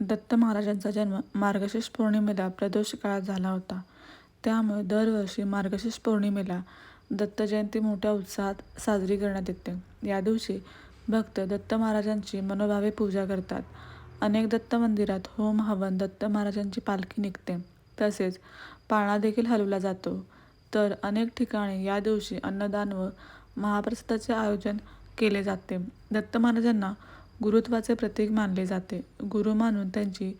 दत्त महाराजांचा जन्म मार्गशीर्ष पौर्णिमेला प्रदोष काळात झाला होता. त्यामुळे दरवर्षी मार्गशीर्ष पौर्णिमेला दत्त जयंती मोठ्या उत्साहात साजरी करण्यात येते. या दिवशी भक्त दत्त महाराजांची मनोभावे पूजा करतात. अनेक दत्त मंदिरात होम हवन, दत्त महाराजांची पालखी निघते, तसेच पाळणा देखील हलवला जातो. तर अनेक ठिकाणी या दिवशी अन्नदान व महाप्रसादाचे आयोजन केले जाते. दत्त महाराजांना गुरुत्वाचे प्रतीक मानले जाते. गुरु मानून त्यांची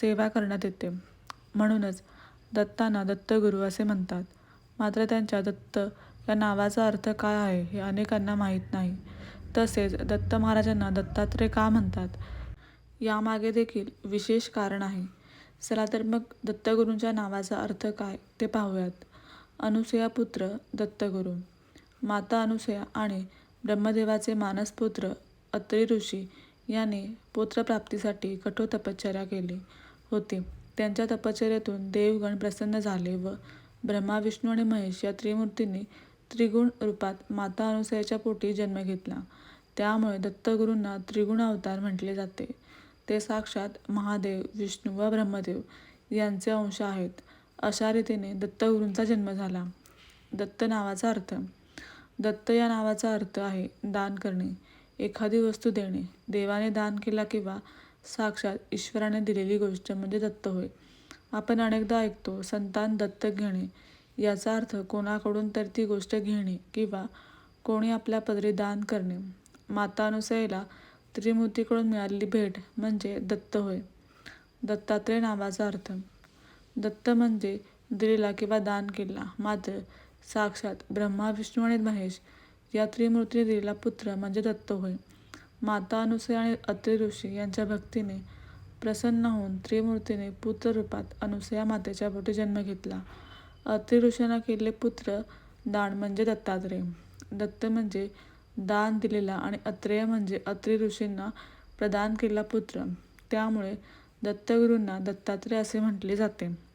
सेवा करण्यात येते. म्हणूनच दत्तांना दत्तगुरू असे म्हणतात. मात्र त्यांच्या दत्त या नावाचा अर्थ काय आहे हे अनेकांना माहीत नाही. तसेच दत्त महाराजांना दत्तात्रेय का म्हणतात, यामागे देखील विशेष कारण आहे. चला तर मग दत्तगुरूंच्या नावाचा अर्थ काय ते पाहूयात. अनुसया पुत्र दत्तगुरू माता अनुसया आणि ब्रह्मदेवाचे मानसपुत्र अत्री ऋषी यांनी पुत्रप्राप्तीसाठी कठोर तपश्चर्या केली होती. त्यांच्या तपश्चर्यातून देवगण प्रसन्न झाले व ब्रह्मा, विष्णू आणि महेश या त्रिमूर्तींनी त्रिगुण रूपात माता अनुसयाच्या पोटी जन्म घेतला. त्यामुळे दत्तगुरूंना त्रिगुण अवतार म्हटले जाते. ते साक्षात महादेव, विष्णू व ब्रह्मदेव यांचे अंश आहेत. अशा रीतीने दत्तगुरूंचा जन्म झाला. दत्त नावाचा अर्थ दत्त या नावाचा अर्थ आहे दान करणे, एखादी वस्तू देणे. देवाने दान केला किंवा साक्षात ईश्वराने दिलेली गोष्ट म्हणजे दत्त होय. आपण अनेकदा ऐकतो संतान दत्तक घेणे. याचा अर्थ कोणाकडून तर ती गोष्ट घेणे किंवा कोणी आपल्या पदरी दान करणे. माता त्रिमूर्तीकडून मिळालेली भेट म्हणजे दत्त होय. दत्तात्रेय नावाचा अर्थ दत्त म्हणजे दिलेला किंवा दान केला मात्र साक्षात ब्रह्मा, विष्णू आणि महेश या त्रिमूर्तीने दिलेला पुत्र म्हणजे दत्त होय. माता अनुसूया आणि अत्रि ऋषी यांच्या भक्तीने प्रसन्न होऊन त्रिमूर्तीने पुत्र रूपात अनुसया मातेच्या पोटी जन्म घेतला. अत्रि ऋषींना केलेले पुत्र दान म्हणजे दत्तात्रेय. दत्त म्हणजे दान दिलेला आणि अत्रेय म्हणजे अत्रि ऋषींना प्रदान केलेला पुत्र. त्यामुळे दत्तगुरूंना दत्तात्रेय असे म्हटले जाते.